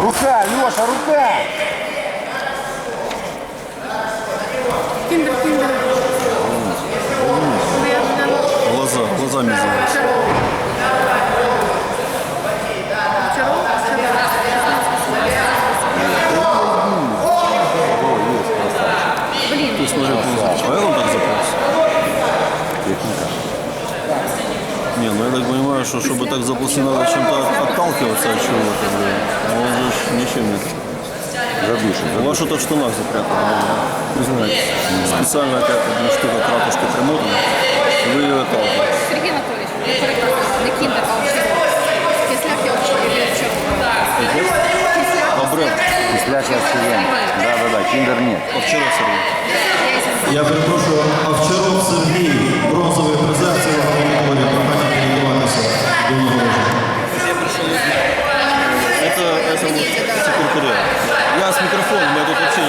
Рука, Леша, рука! Киндер, киндер. Глаза, глазами зовут. Ты смотри, правилам а так запрос? Техника. Не, ну я так понимаю, что чтобы так запустить, надо чем-то отталкиваться от чего-то блин. А он же ж ничем не Задушит. У вас что-то в штанах запрятано. Не знаю. Специально какая-то блин, штука кратушка примотана. Вы ее отталкиваете. Сергій Анатолійович, я перепрошую, не кіндер, а овчарок. Кисляк я овчарок. Обряд. Кисляк я студент. Да, да, да, киндер нет. Вчора Сергій. Я перепрошую, Овчаров Сергій, Секретариат. Я с микрофоном, я тут вообще